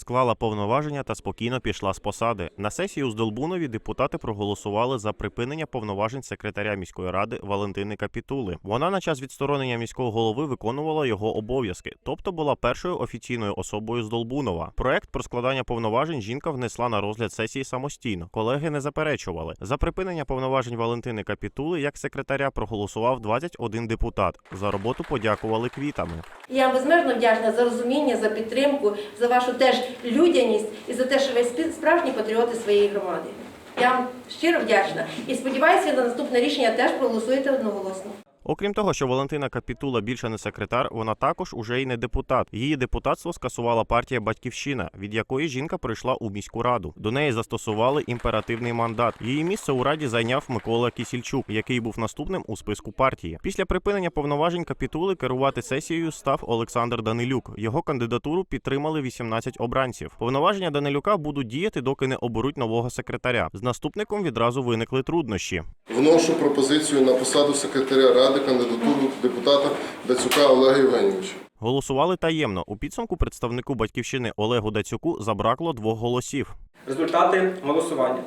склала повноваження та спокійно пішла з посади. На сесії у Здолбунові депутати проголосували за припинення повноважень секретаря міської ради Валентини Капітули. Вона на час відсторонення міського голови виконувала його обов'язки, тобто була першою офіційною особою Здолбунова. Проект про складання повноважень жінка внесла на розгляд сесії самостійно. Колеги не заперечували. За припинення повноважень Валентини Капітули як секретаря проголосував 21 депутат. За роботу подякували квітами. Я безмежно вдячна за розуміння, за підтримку, за вашу теж людяність і за те, що ви справжні патріоти своєї громади. Я вам щиро вдячна і сподіваюся, на наступне рішення теж проголосуєте одноголосно. Окрім того, що Валентина Капітула більше не секретар, вона також уже й не депутат. Її депутатство скасувала партія Батьківщина, від якої жінка прийшла у міську раду. До неї застосували імперативний мандат. Її місце у раді зайняв Микола Кісільчук, який був наступним у списку партії. Після припинення повноважень капітули керувати сесією став Олександр Данилюк. Його кандидатуру підтримали 18 обранців. Повноваження Данилюка будуть діяти, доки не оберуть нового секретаря. З наступником відразу виникли труднощі. Вношу пропозицію на посаду секретаря ради кандидатуру депутата Дацюка Олега Євгеньовича. Голосували таємно. У підсумку представнику батьківщини Олегу Дацюку забракло двох голосів. Результати голосування.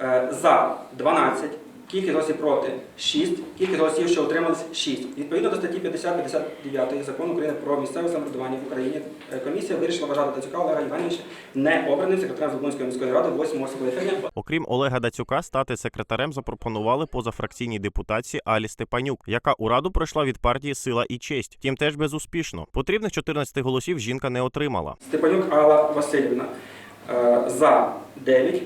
Е, За 12, кількість голосів проти 6, кількість голосів, що утримались 6. Відповідно до статті 50-59 Закону України про місцеве самоврядування в Україні, е, комісія вирішила вважати Тацюка Олега Івановича не обраним секретарем Злобунської міської ради 8 скликання. Окрім Олега Дацюка, стати секретарем запропонували позафракційній депутатці Алі Степанюк, яка у раду пройшла від партії Сила і честь. Втім, теж безуспішно. Потрібних 14 голосів жінка не отримала. Степанюк Алла Васильівна. е, За 9,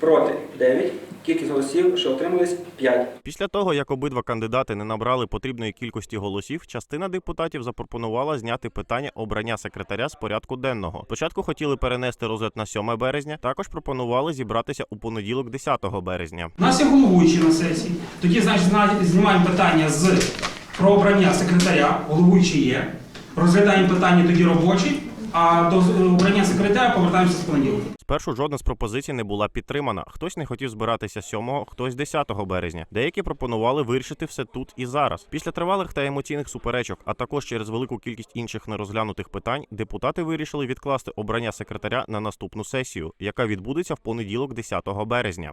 проти 9, кількість голосів, що утримались 5. Після того, як обидва кандидати не набрали потрібної кількості голосів, частина депутатів запропонувала зняти питання обрання секретаря з порядку денного. Спочатку хотіли перенести розгляд на 7 березня, також пропонували зібратися у понеділок, 10 березня. У нас є головуючий на сесії. Тоді, значить, знімаємо питання з про обрання секретаря, головуючий є. Розглядаємо питання тоді робочі, а до обрання секретаря повертаємося з понеділка. Спершу жодна з пропозицій не була підтримана. Хтось не хотів збиратися 7, хтось 10 березня. Деякі пропонували вирішити все тут і зараз. Після тривалих та емоційних суперечок, а також через велику кількість інших нерозглянутих питань, депутати вирішили відкласти обрання секретаря на наступну сесію, яка відбудеться в понеділок, 10 березня.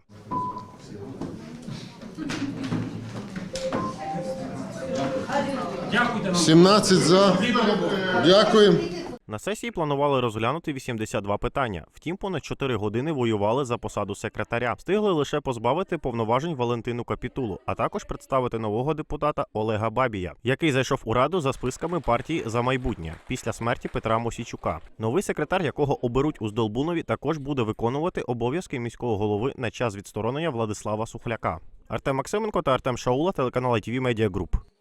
Дякуйте нам. 17 за. Дякую. На сесії планували розглянути 82 питання. Втім, понад 4 години воювали за посаду секретаря. Встигли лише позбавити повноважень Валентину Капітулу, а також представити нового депутата Олега Бабія, який зайшов у раду за списками партії за майбутнє після смерті Петра Мосійчука. Новий секретар, якого оберуть у Здолбунові, також буде виконувати обов'язки міського голови на час відсторонення Владислава Сухляка. Артем Максименко та Артем Шаула, телеканал ITV Media Group.